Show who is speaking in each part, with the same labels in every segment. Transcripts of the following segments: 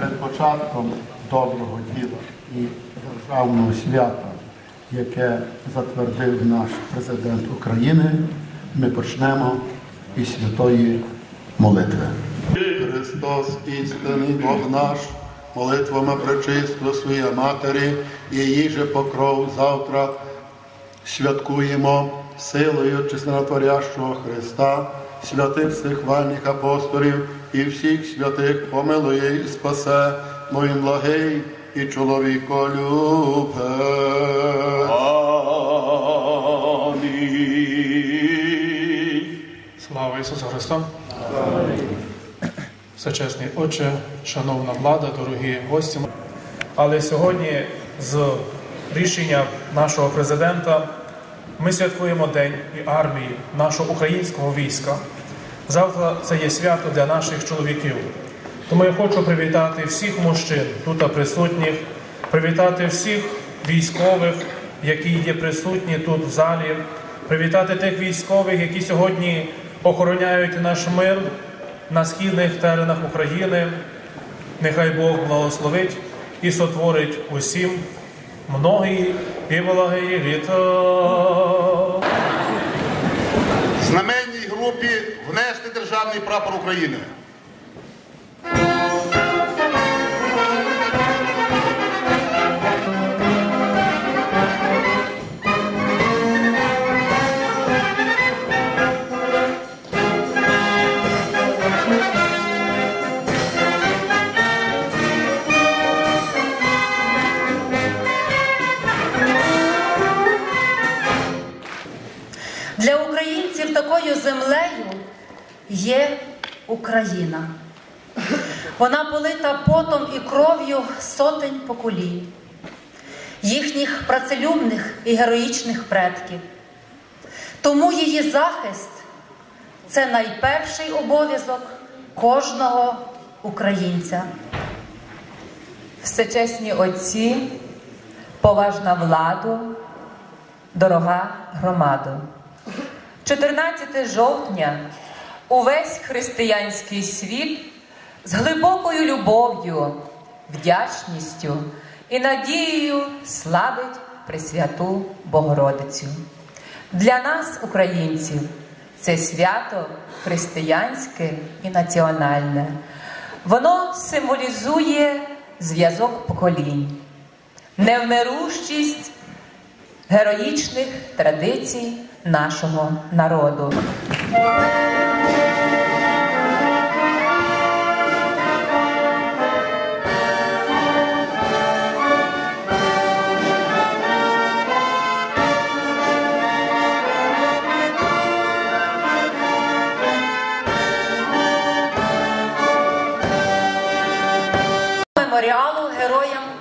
Speaker 1: перед початком доброго діла і державного свята, яке затвердив наш президент України, ми почнемо із святої молитви. Христос, істинний Бог наш, молитвами пречисто своєї матері, її же покров завтра святкуємо силою чеснотворящого Христа, святих всіх вальних апостолів і всіх святих помилує і спасе, мой благий і чоловіколюбе.
Speaker 2: Амінь.
Speaker 3: Слава Ісусу Христу! Всечесний Отче, шановна влада, дорогі гості. Але сьогодні з рішення нашого президента ми святкуємо День і армії нашого українського війська. Завтра це є свято для наших чоловіків. Тому я хочу привітати всіх мужчин тут присутніх, привітати всіх військових, які є присутні тут в залі, привітати тих військових, які сьогодні охороняють наш мир на східних теренах України. Нехай Бог благословить і сотворить усім многі і благі літа.
Speaker 2: Знаменній групі внести державний прапор України.
Speaker 4: Землею є Україна. Вона полита потом і кров'ю сотень поколінь, їхніх працелюбних і героїчних предків. Тому її захист це найперший обов'язок кожного українця.
Speaker 5: Всечесні отці, поважна владу, дорога громадо. 14 жовтня увесь християнський світ з глибокою любов'ю, вдячністю і надією славить Пресвяту Богородицю. Для нас, українців, це свято християнське і національне. Воно символізує зв'язок поколінь, невмирущість героїчних традицій нашого народу.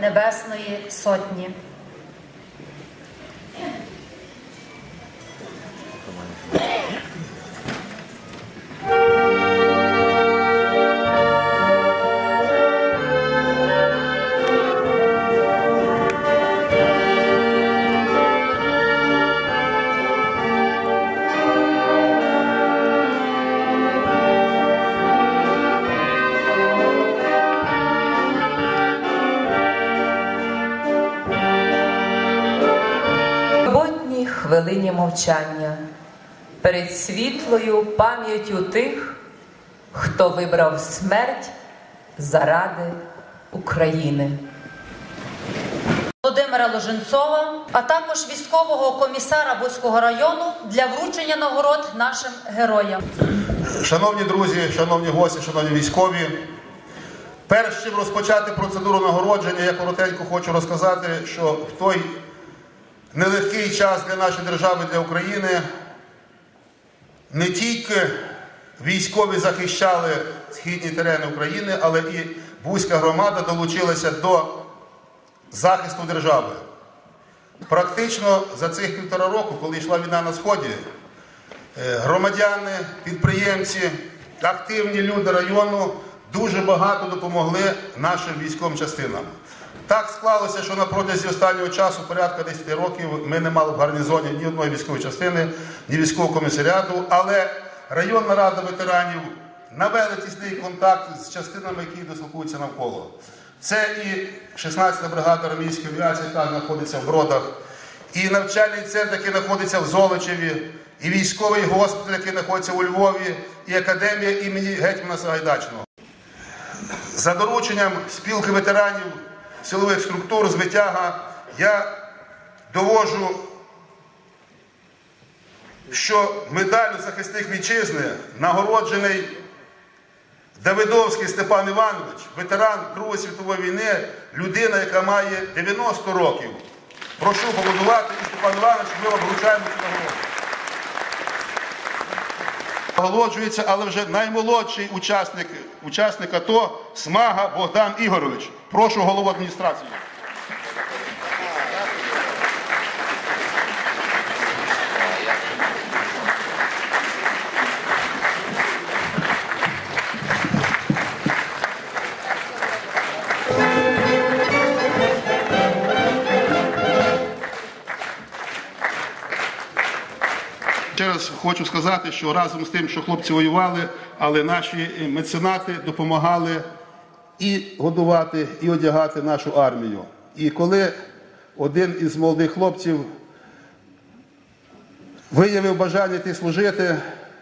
Speaker 4: Небесної Сотні.
Speaker 5: Мовчання перед світлою пам'яттю тих, хто вибрав смерть заради України.
Speaker 4: Володимира Ложенцова, а також військового комісара Бузького району для вручення нагород нашим героям.
Speaker 2: Шановні друзі, шановні гості, шановні військові. Перш чим розпочати процедуру нагородження, я коротенько хочу розказати, що в той нелегкий час для нашої держави, для України, не тільки військові захищали східні терени України, але і Бузька громада долучилася до захисту держави. Практично за цих півтора року, коли йшла війна на Сході, е, громадяни, підприємці, активні люди району дуже багато допомогли нашим військовим частинам. Так склалося, що на протязі останнього часу, порядка 10 років, ми не мали в гарнізоні ні одної військової частини, ні військового комісаріату, але районна рада ветеранів навели тісний контакт з частинами, які дислокуються навколо. Це і 16-та бригада армійської авіації, яка знаходиться в Бродах, і навчальний центр, який знаходиться в Золочеві, і військовий госпіталь, який знаходиться у Львові, і академія імені Гетьмана Сагайдачного. За дорученням спілки ветеранів силових структур з витяга я довожу, що медаллю захисник вітчизни нагороджений Давидовський Степан Іванович, ветеран Другої світової війни, людина, яка має 90 років. Прошу побудувати і Степан Іванович, ми вам вручаємо цю нагороду. Нагороджується, але вже наймолодший учасник, учасник АТО Смага Богдан Ігорович. Прошу голову адміністрації. Хочу сказати, що разом з тим, що хлопці воювали, але наші меценати допомагали і годувати, і одягати нашу армію. І коли один із молодих хлопців виявив бажання йти служити,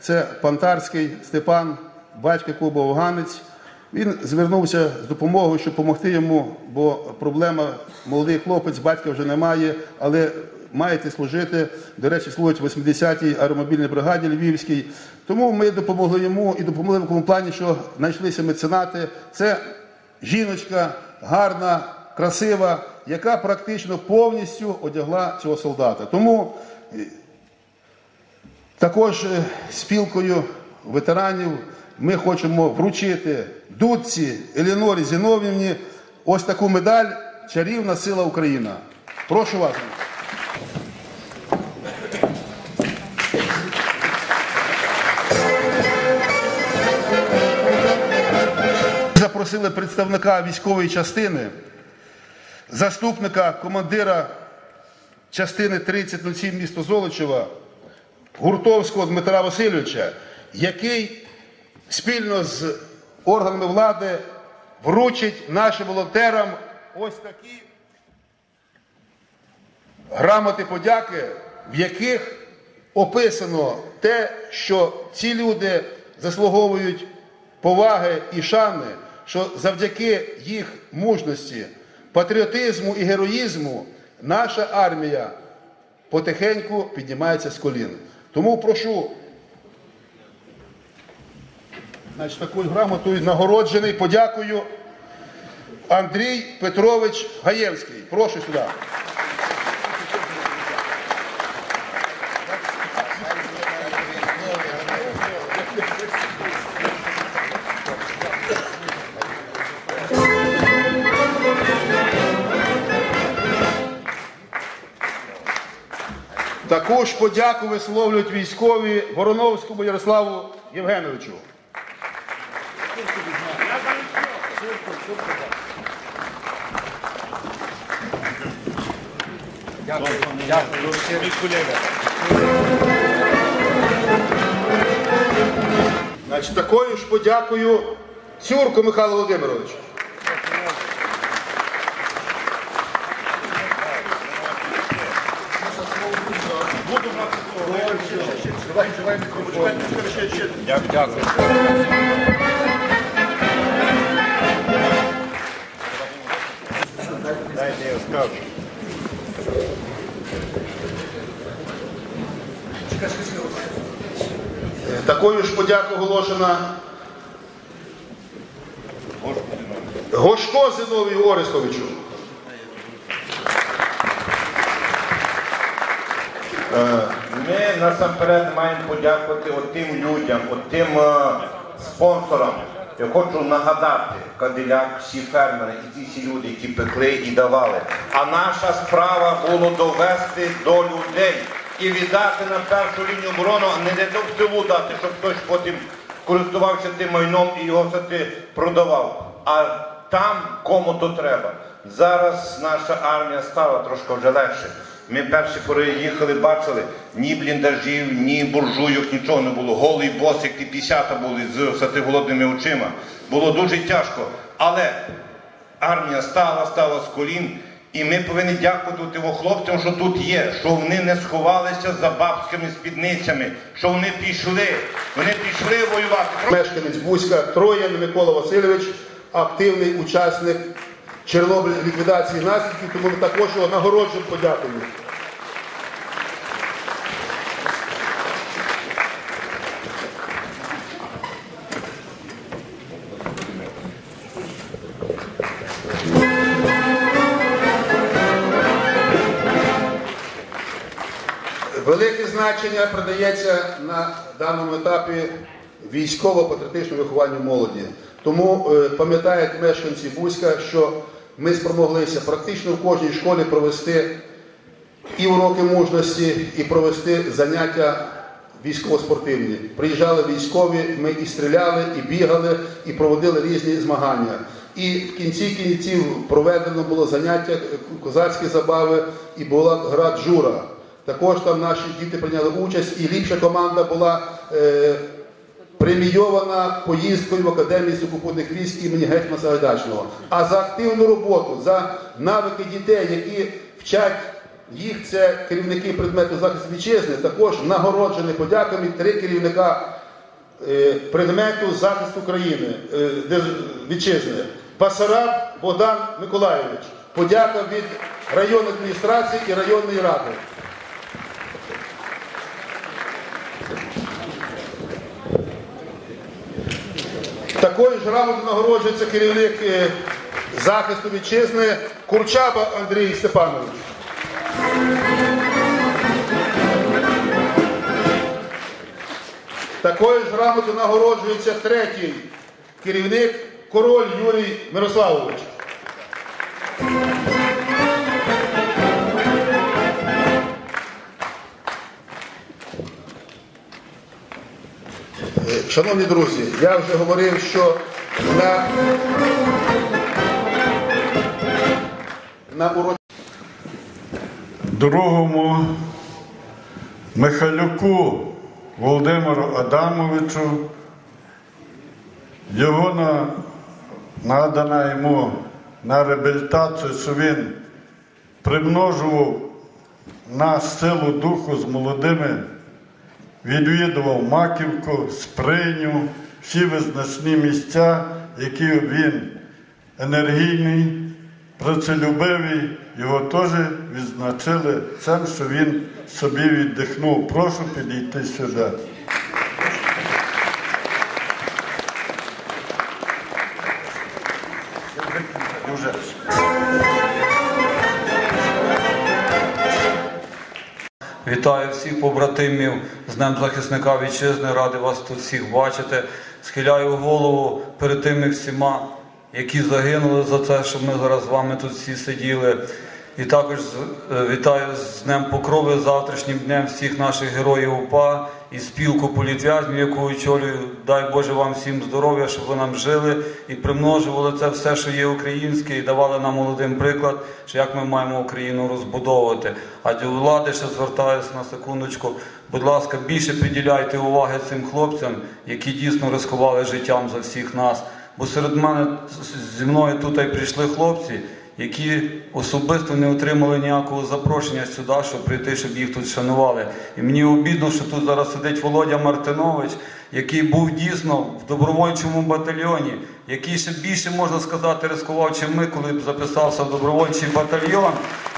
Speaker 2: це Пантарський Степан, батько клубу Афганець. Він звернувся з допомогою, щоб допомогти йому, бо проблема молодий хлопець, батька вже немає, але маєте служити. До речі, служить в 80-й аеромобільній бригаді Львівській. Тому ми допомогли йому і допомогли в такому плані, що знайшлися меценати. Це жіночка гарна, красива, яка практично повністю одягла цього солдата. Тому е, також е, спілкою ветеранів ми хочемо вручити Дудці Елінорі Зіновівні ось таку медаль Чарівна сила Україна. Прошу вас. Запросили представника військової частини, заступника командира частини 3007 місто Золочева Гуртовського Дмитра Васильовича, який спільно з органами влади вручить нашим волонтерам ось такі грамоти подяки, в яких описано те, що ці люди заслуговують поваги і шани, що завдяки їх мужності, патріотизму і героїзму наша армія потихеньку піднімається з колін. Тому прошу, значить, такою грамотою нагороджений, подякую Андрій Петрович Гаєвський. Прошу сюди. Також подяку висловлюють військові Вороновському Ярославу Євгеновичу. Значить, такою ж подякою Цюрку Михайлу Володимировичу. Такою ж подяку оголошена Гошко Зиновію Орестовичу.
Speaker 6: Ми насамперед маємо подякувати от тим людям, от тим е, спонсорам. Я хочу нагадати, Кадиляк, всі фермери і ті всі люди, які пекли і давали. А наша справа було довести до людей і віддати на першу лінію оборону, а не в тилу дати, щоб хтось потім користувався тим майном і його все ти продавав. А там кому то треба. Зараз наша армія стала трошки вже легше. Ми перші приїхали, бачили, ні бліндажів, ні буржуйок, нічого не було. Голий босик і пісята були з сатиголодними очима. Було дуже тяжко. Але армія стала, стала з колін. І ми повинні дякувати хлопцям, що тут є, що вони не сховалися за бабськими спідницями, що вони пішли, вони пішли воювати.
Speaker 2: Мешканець Бузька Троян Микола Васильович, активний учасник Чорнобиль ліквідації наслідків, тому ми також його нагороджуємо подякуємо. Велике значення придається на даному етапі військово-патріотичному вихованню молоді. Тому е, пам'ятають мешканці Бузька, що ми спромоглися практично в кожній школі провести і уроки мужності, і провести заняття військово-спортивні. Приїжджали військові, ми і стріляли, і бігали, і проводили різні змагання. І в кінці кінців проведено було заняття е, козацькі забави і була гра джура. Також там наші діти прийняли участь, і ліпша команда була е, премійована поїздкою в Академію сухопутних військ імені Гетьмана Сагайдачного. А за активну роботу, за навики дітей, які вчать їх, це керівники предмету захисту вітчизни, також нагороджені подяками три керівника е, предмету захисту країни е, вітчизни. Басараб Богдан Миколайович. Подяка від районної адміністрації і районної ради. Такою ж грамотою нагороджується керівник е, захисту вітчизни Курчаба Андрій Степанович. Такою ж грамотою нагороджується третій керівник король Юрій Мирославович. Шановні друзі, я вже говорив, що на, на уроці
Speaker 7: другому Михайлюку Володимиру Адамовичу. Його на, надана йому на реабілітацію, що він примножував на силу духу з молодими, відвідував Маківку, Сприню, всі визначні місця, які він енергійний, працелюбивий, його теж відзначили цим, що він собі віддихнув. Прошу підійти сюди.
Speaker 6: Дуже.
Speaker 8: Вітаю всіх побратимів з Днем захисника вітчизни. Радий вас тут всіх бачити. Схиляю голову перед тими всіма, які загинули за те, що ми зараз з вами тут всі сиділи. І також е, вітаю з Днем Покрови, завтрашнім днем всіх наших героїв УПА і спілку політв'язнів, яку очолюю. Дай Боже вам всім здоров'я, щоб ви нам жили і примножували це все, що є українське, і давали нам молодим приклад, що як ми маємо Україну розбудовувати. А до влади ще звертаюся на секундочку. Будь ласка, більше приділяйте уваги цим хлопцям, які дійсно ризикували життям за всіх нас. Бо серед мене зі мною тут і прийшли хлопці, які особисто не отримали ніякого запрошення сюди, щоб прийти, щоб їх тут шанували. І мені обідно, що тут зараз сидить Володя Мартинович, який був дійсно в добровольчому батальйоні, який ще більше можна сказати ризикував, чим ми, коли записався в добровольчий батальйон.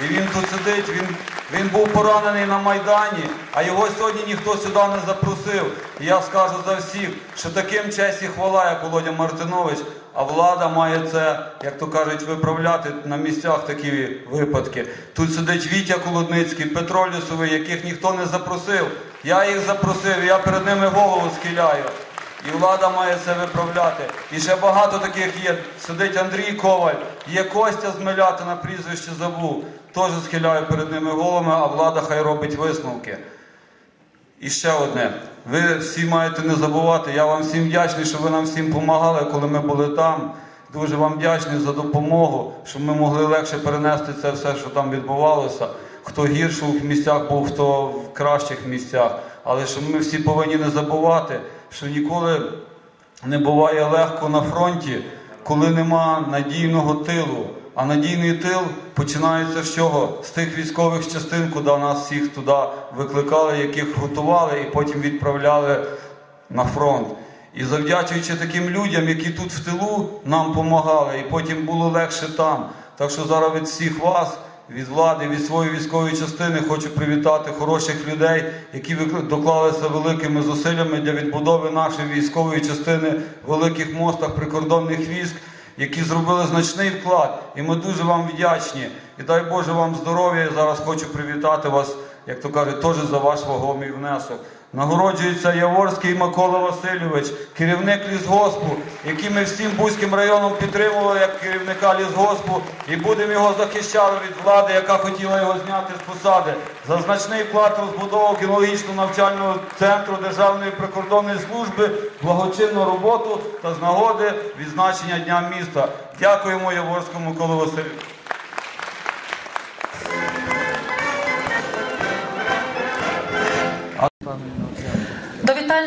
Speaker 8: І він тут сидить, він, він був поранений на Майдані, а його сьогодні ніхто сюди не запросив. І я скажу за всіх, що таким честь і хвала, як Володя Мартинович, а влада має це, як то кажуть, виправляти на місцях такі випадки. Тут сидить Вітя Колодницький, Петро Лісовий, яких ніхто не запросив. Я їх запросив, я перед ними голову схиляю. І влада має це виправляти. І ще багато таких є. Сидить Андрій Коваль, є Костя з Милятина, прізвище забув. Теж схиляю перед ними головами, а влада хай робить висновки. І ще одне. Ви всі маєте не забувати. Я вам всім вдячний, що ви нам всім допомагали, коли ми були там. Дуже вам вдячний за допомогу, щоб ми могли легше перенести це все, що там відбувалося. хто гірше в місцях був, хто в кращих місцях. Але що ми всі повинні не забувати, що ніколи не буває легко на фронті, коли нема надійного тилу. А надійний тил починається з чого? З тих військових частин, куди нас всіх туди викликали, яких готували і потім відправляли на фронт. І завдячуючи таким людям, які тут в тилу нам допомагали, і потім було легше там. Так що зараз від всіх вас, від влади, від своєї військової частини хочу привітати хороших людей, які доклалися великими зусиллями для відбудови нашої військової частини в великих мостах прикордонних військ, які зробили значний вклад. І ми дуже вам вдячні. І дай Боже вам здоров'я. Зараз хочу привітати вас, як то кажуть, теж за ваш вагомий внесок. Нагороджується Яворський Микола Васильович, керівник лісгоспу, який ми всім Бузьким районом підтримували як керівника лісгоспу, і будемо його захищати від влади, яка хотіла його зняти з посади. За значний вклад розбудову кінологічного навчального центру Державної прикордонної служби, благочинну роботу та з нагоди відзначення Дня міста. Дякуємо Яворському Миколу Васильовичу.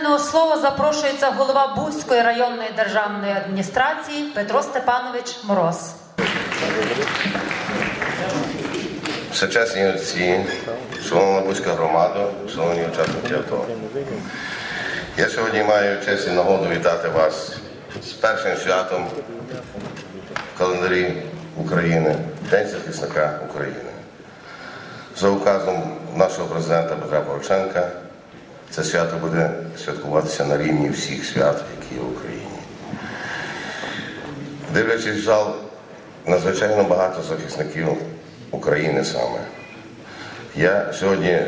Speaker 4: До слова запрошується голова Бузької районної державної адміністрації Петро Степанович Мороз.
Speaker 9: Всечесні отці, шановна Бузька громада, шановні учасники АТО. Я сьогодні маю честь і нагоду вітати вас з першим святом в календарі України День захисника України. За указом нашого президента Петра Порошенка це свято буде святкуватися на рівні всіх свят, які є в Україні. Дивлячись в зал, надзвичайно багато захисників України саме. Я сьогодні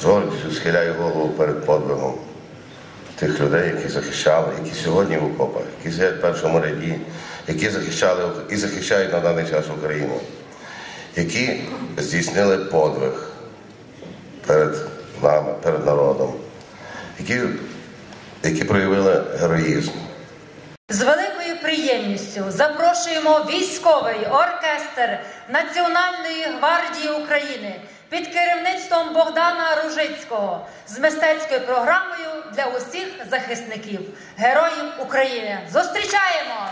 Speaker 9: з гордістю схиляю голову перед подвигом тих людей, які захищали, які сьогодні в окопах, які сидять в першому ряді, які захищали і захищають на даний час Україну, які здійснили подвиг перед нами, перед народом, які, які проявили героїзм.
Speaker 4: З великою приємністю запрошуємо військовий оркестр Національної гвардії України під керівництвом Богдана Ружицького з мистецькою програмою для усіх захисників, героїв України. Зустрічаємо!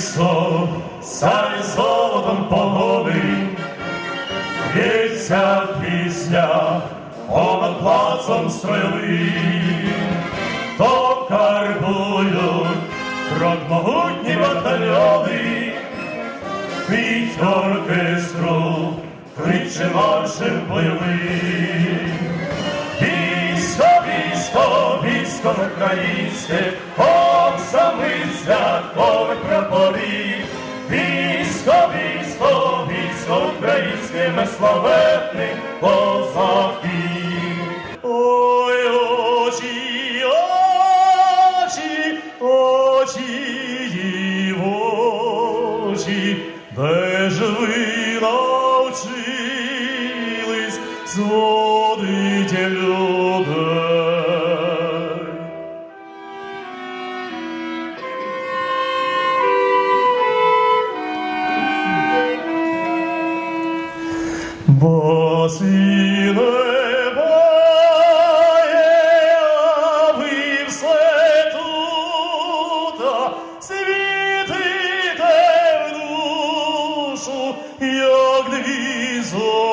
Speaker 10: Сон, сай золотом погоди, Вється пісня понад плацом строєвим, то карбують крок могутні батальйони, під оркестру кличе маршем бойовим. Військо, військо, військо українське, Святковий прапорів, Військо, військо, військо українське, ми славетні козаки.
Speaker 4: Jesus.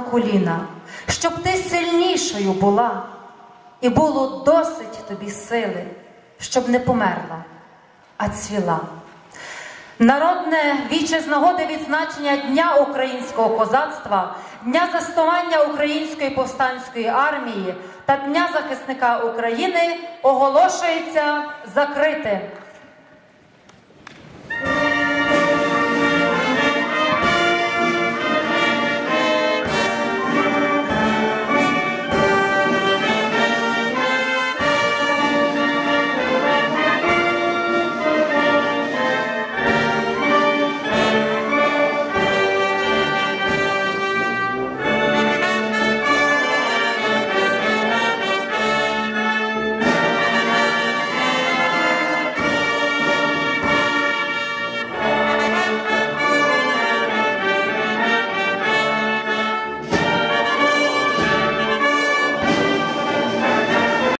Speaker 4: На коліна, щоб ти сильнішою була, і було досить тобі сили, щоб не померла, а цвіла. Народне віче з нагоди відзначення Дня українського козацтва, Дня заснування Української повстанської армії та Дня захисника України оголошується закритим.